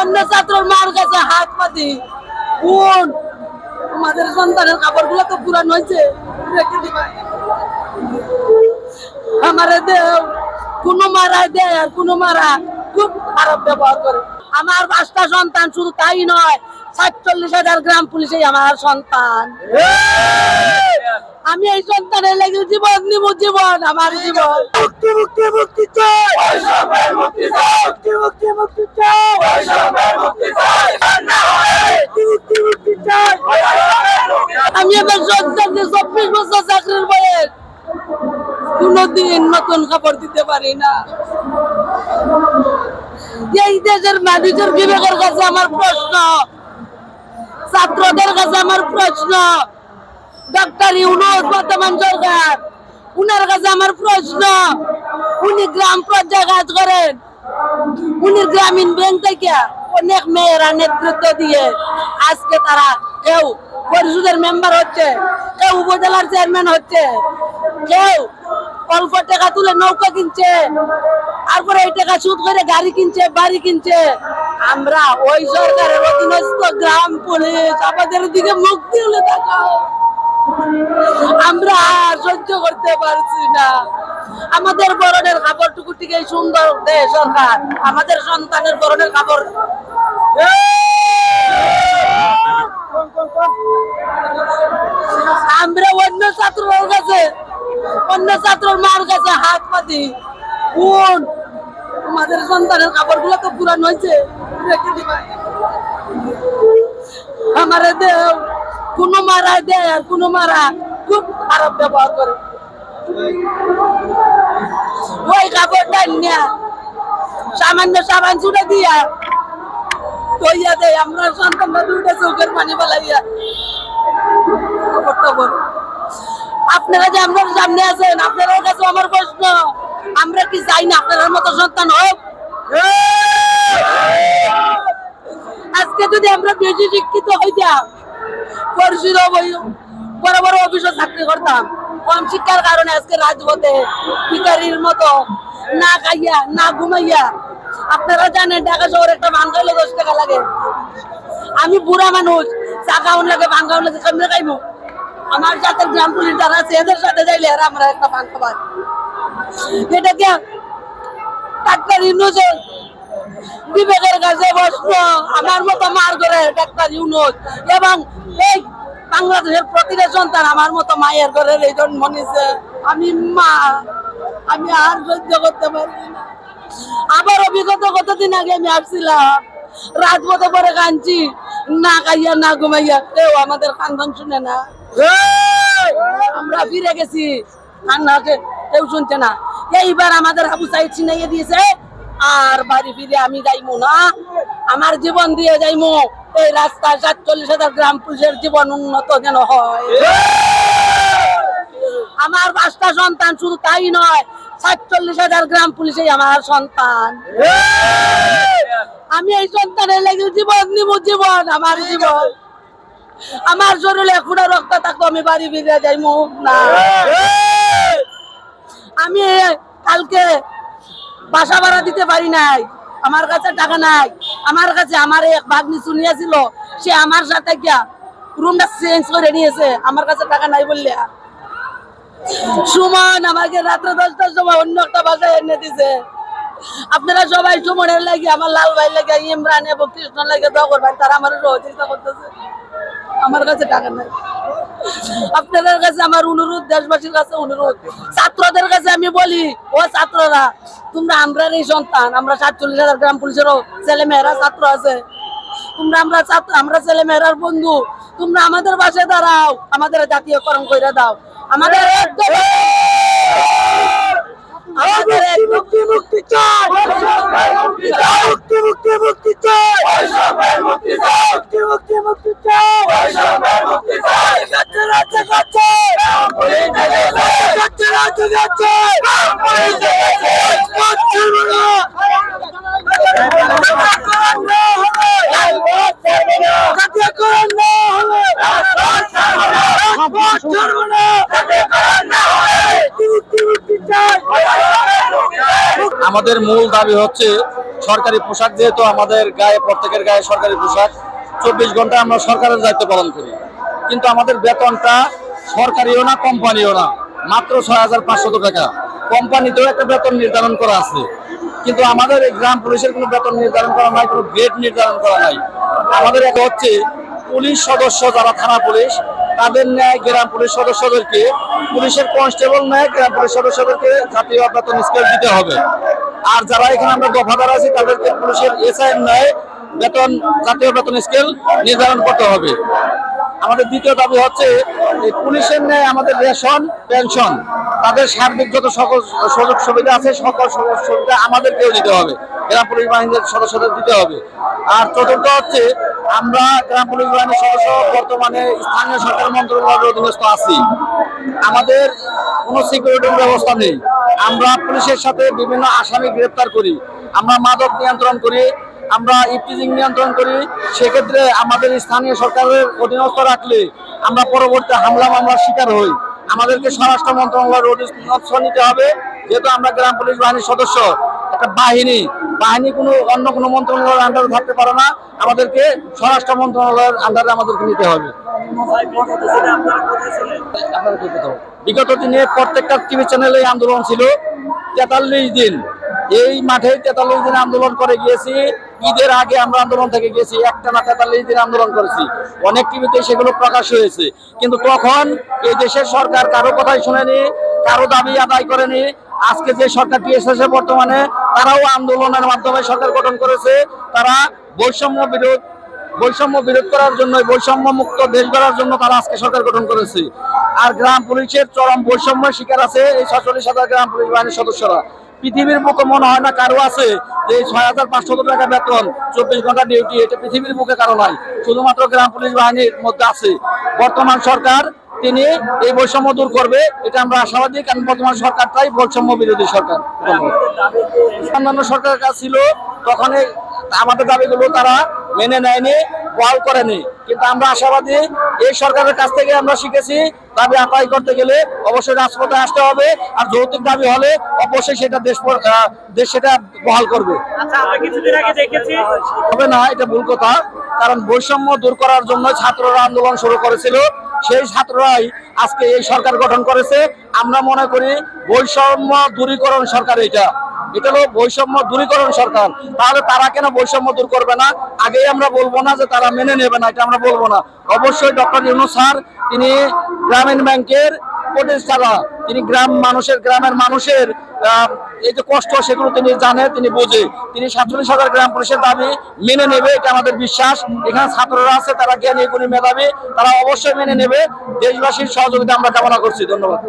অন্য ছাত্রর মার কাছে হাত পাতি কোন তোমাদের সন্তানের কাপড়গুলো তো পুরান হয়েছে দিবা। আমারে কোনো মারায় দেয় আর কোনো মারা খুব খারাপ ব্যবহার করে। আমার পাঁচটা সন্তান শুধু তাই নয়, সাতচল্লিশ হাজার গ্রাম পুলিশে আমার সন্তান। আমি এই সন্তানের লেগে জীবন নিব জীবন আমার জীবন। মুক্তি মুক্তি মুক্তি চাই। মুক্তি মুক্তি মুক্তি চাই। মুক্তি মুক্তি মুক্তি চাই। আমি আমার সন্তানকে চব্বিশ বছর চাকরির বয়স কোনদিন নতুন কাপড় দিতে পারি না। এই দেশের মানুষের বিবেকের কাছে আমার প্রশ্ন ছাত্রদের কাছে আমার প্রশ্ন ডক্টর ইউনুস বর্তমান সরকার। উনার কাছে আমার প্রশ্ন, উনি গ্রাম পর্যায়ে কাজ করেন। উনি গ্রামীণ ব্যাংক থেকে অনেক মেয়েরা নেতৃত্ব দিয়ে আজকে তারা কেউ পরিষদের মেম্বার হচ্ছে, কেউ উপজেলার চেয়ারম্যান হচ্ছে, কেউ অল্প টাকা তুলে নৌকা কিনছে, তারপরে এই টাকা সুদ করে গাড়ি কিনছে, বাড়ি কিনছে। আমরা ওই সরকারের অধীনস্থ গ্রাম পুলিশ, আমাদের দিকে মুখ দিলে তাকাও। আমরা আর সহ্য করতে পারছি না। আমাদের বরণের কাপড়টুকু থেকে সুন্দর দেয় সরকার। আমাদের সন্তানের বরণের কাপড়। আমরা অন্য ছাত্রর কাছে, অন্য ছাত্রর মার কাছে হাত পাতি। বোন, আমাদের সন্তানের কাপড়গুলো তো পুরান হয়েছে। রেখে দিবা। কোনো মারা দেয় আর কোনো মারা খুব খারাপ ব্যবহার করে। ওই কাপড়টা নিয়া সামান্য সাবান ছুটে দিয়া কইয়া দেয়, আমরা সন্তানরা দুইটা চোখের পানি বেলাইয়া কাপড়টা বড় আপনারা যে আপনার সামনে আছেন, আপনাদের কাছে আমার প্রশ্ন, আমরা কি চাই না আপনার মতো সন্তান হোক? আজকে যদি আমরা বেশি শিক্ষিত হইতাম বড় বড় অফিসে চাকরি করতাম। কম শিক্ষার কারণে আজকে রাজপথে মতো না খাইয়া, না ঘুমাইয়া, আপনারা জানেন ঢাকা শহরে একটা ভান দশ টাকা লাগে। আমি বুড়া মানুষ, চা লাগে ভান খাওয়ান লাগে, কেমনে খাইবো? আমার সাথে গ্রাম পুলিশ যারা আছে, এদের সাথে যাইলে আর আমরা একটা ভান খাবার এটা কে ডাক্তার বিবেকের কাছে প্রশ্ন আমার মতো মার করে ডাক্তার ইউনুস এবং এই বাংলাদেশের প্রতিটা সন্তান আমার মতো মায়ের ঘরের এই জন্ম নিছে আমি মা আমি আর সহ্য করতে পারি আবার অভিজ্ঞত কতদিন আগে আমি আসছিলাম রাজপথে পরে কাঁদছি না খাইয়া না ঘুমাইয়া কেউ আমাদের কান্দন শুনে না। আমরা ফিরে গেছি কান্নাকে কেউ শুনছে না। এইবার আমাদের আবু সাইড ছিনাইয়ে দিয়েছে আর বাড়ি ফিরে আমি যাইমু না। আমার জীবন দিয়ে যাইমু। এই রাস্তায় সাতচল্লিশ হাজার গ্রাম পুলিশের জীবন উন্নত যেন হয়। আমার পাঁচটা সন্তান শুধু তাই নয়, সাতচল্লিশ হাজার গ্রাম পুলিশেই আমার সন্তান। আমি এই সন্তানের লেগে জীবন নিব জীবন আমার জীবন। আমার শরীরে খুঁড়ে রক্ত থাকতো আমি বাড়ি ফিরে যাইমু না। আমি কালকে বাসা ভাড়া দিতে পারি নাই। আমার কাছে টাকা নাই। আমার কাছে আমার এক ভাগ্নি শুনিয়েছিল সে আমার সাথে গিয়া রুমটা চেঞ্জ করে নিয়েছে। আমার কাছে টাকা নাই বললে সুমন আমাকে রাত্রে দশটার সময় অন্য একটা বাসায় এনে দিছে। আপনারা সবাই সুমনের লাগে, আমার লাল ভাই লাগে, ইমরান এবং কৃষ্ণ লাগে দোয়া করবেন, তারা আমার সহযোগিতা করতেছে। আমার কাছে টাকা নাই। আপনাদের কাছে আমার অনুরোধ, দেশবাসীর কাছে অনুরোধ। ছাত্রদের কাছে আমি বলি, ও ছাত্ররা, তোমরা আমরা এই সন্তান, আমরা সাতচল্লিশ হাজার গ্রাম পুলিশেরও ছেলে মেয়েরা ছাত্র আছে। তোমরা আমরা ছাত্র, আমরা ছেলে মেয়েরার বন্ধু। তোমরা আমাদের পাশে দাঁড়াও, আমাদের জাতীয়করণ করে দাও। আমাদের এক- মুক্তি মুক্তি চাই মুক্তি মুক্তি মুক্তি চাই মুক্তি মুক্তি মুক্তি চাই গাছে রাজ্যে গাছে আমাদের মূল দাবি হচ্ছে, সরকারি পোশাক যেহেতু আমাদের গায়ে, প্রত্যেকের গায়ে সরকারি পোশাক, চব্বিশ ঘণ্টা আমরা সরকারের দায়িত্ব পালন করি। কিন্তু আমাদের বেতনটা সরকারিও না, কোম্পানিও না। মাত্র ছয় হাজার পাঁচশত টাকা। কোম্পানিতেও একটা বেতন নির্ধারণ করা আছে। কিন্তু আমাদের এই গ্রাম পুলিশের কোনো বেতন নির্ধারণ করা নাই, কোনো গ্রেড নির্ধারণ করা নাই। আমাদের এক হচ্ছে পুলিশ সদস্য যারা থানা পুলিশ, তাদের ন্যায় গ্রাম পুলিশ সদস্যদেরকে, পুলিশের কনস্টেবল ন্যায় গ্রাম পুলিশ সদস্যদেরকে জাতীয় বেতন স্কেল দিতে হবে। আর যারা এখানে আমরা দফাদার আছি, তাদেরকে পুলিশের এসআই ন্যায় বেতন, জাতীয় বেতন স্কেল নির্ধারণ করতে হবে। আমাদের দ্বিতীয় দাবি হচ্ছে পুলিশের ন্যায় আমাদের রেশন, পেনশন, তাদের সার্বিক যত সকল সুযোগ সুবিধা আছে, সকল সুযোগ সুবিধা আমাদেরকেও দিতে হবে। গ্রাম পুলিশ বাহিনীর সদস্যদের দিতে হবে। আর চতুর্থ হচ্ছে, আমরা গ্রাম পুলিশ বাহিনীর সদস্য বর্তমানে স্থানীয় সরকার মন্ত্রণালয়ের অধীনস্থ আছি। আমাদের কোনো সিকিউরিটির ব্যবস্থা নেই। আমরা পুলিশের সাথে বিভিন্ন আসামি গ্রেপ্তার করি। আমরা মাদক নিয়ন্ত্রণ করি। আমরা ইফটিজিং নিয়ন্ত্রণ করি, সেক্ষেত্রে আমাদের স্থানীয় সরকারের অধীনস্থ রাখলে আমরা পরবর্তী হামলা মামলার শিকার হই। আমাদেরকে স্বরাষ্ট্র মন্ত্রণালয়ের অধীনস্থ নিতে হবে, যেহেতু আমরা গ্রাম পুলিশ বাহিনীর সদস্য, একটা বাহিনী। বাহিনী কোনো, অন্য কোনো মন্ত্রণালয়ের আন্ডারে থাকতে পারে না, আমাদেরকে স্বরাষ্ট্র মন্ত্রণালয়ের আন্ডারে আমাদেরকে নিতে হবে। বিগত দিনে প্রত্যেকটা টিভি চ্যানেলে আন্দোলন ছিল। তেতাল্লিশ দিন। এই মাঠে তেতাল্লিশ দিন আন্দোলন করে গিয়েছি। ঈদের আগে আমরা আন্দোলন থেকে গেছি একটা না তেতাল্লিশ দিন আন্দোলন করেছি। অনেক টিভিতে সেগুলো প্রকাশ হয়েছে। কিন্তু তখন এই দেশের সরকার কারও কথাই শুনেনি, কারও দাবি আদায় করেনি। আজকে যে সরকারটি এসেছে বর্তমানে, তারাও আন্দোলনের মাধ্যমে সরকার গঠন করেছে। তারা বৈষম্য বিরোধ বৈষম্য বিরোধ করার জন্য বৈষম্য মুক্ত দেশ গড়ার জন্য তারা আজকে সরকার গঠন করেছে। আর গ্রাম পুলিশের চরম বৈষম্যের শিকার আছে এই ছচল্লিশ হাজার গ্রাম পুলিশ বাহিনীর সদস্যরা। পৃথিবীর বুকে মনে হয় না কারও আছে যে ছয় হাজার পাঁচশো টাকা বেতন, চব্বিশ ঘণ্টা ডিউটি এটা পৃথিবীর মুখে কারও নাই। শুধুমাত্র গ্রাম পুলিশ বাহিনীর মধ্যে আছে। বর্তমান সরকার, তিনি এই বৈষম্য দূর করবে, এটা আমরা আশাবাদী, কারণ বর্তমান সরকারটাই বৈষম্য বিরোধী সরকার। অন্যান্য সরকারের কাজ ছিল তখন আমাদের দাবিগুলো তারা মেনে নেয়নি। বহাল করেনি। কিন্তু আমরা আশাবাদী এই সরকারের কাছ থেকে আমরা শিখেছি দাবি আদায় করতে গেলে অবশ্যই রাজপথে আসতে হবে। আর যৌতুক দাবি হলে অবশ্যই সেটা দেশ দেশ সেটা বহাল করবে। আচ্ছা হবে না এটা ভুল কথা। কারণ বৈষম্য দূর করার জন্য ছাত্ররা আন্দোলন শুরু করেছিল। সেই ছাত্ররাই আজকে এই সরকার গঠন করেছে। আমরা মনে করি বৈষম্য দূরীকরণ সরকার এটা। এটা হলো বৈষম্য দূরীকরণ সরকার। তাহলে তারা কেন বৈষম্য দূর করবে না? আগেই আমরা বলব না যে তারা মেনে নেবে না, এটা আমরা বলব না। অবশ্যই ডক্টর ইউনুস স্যার, তিনি গ্রামীণ ব্যাংকের প্রতিষ্ঠাতা। তিনি গ্রাম মানুষের, গ্রামের মানুষের এই যে কষ্ট সেগুলো তিনি জানে, তিনি বোঝে। তিনি সাতচল্লিশ হাজার গ্রাম পুলিশের দাবি মেনে নেবে, এটা আমাদের বিশ্বাস। এখানে ছাত্ররা আছে, তারা জ্ঞানী, গুণী, মেধাবী, তারা অবশ্যই মেনে নেবে। দেশবাসীর সহযোগিতা আমরা কামনা করছি। ধন্যবাদ।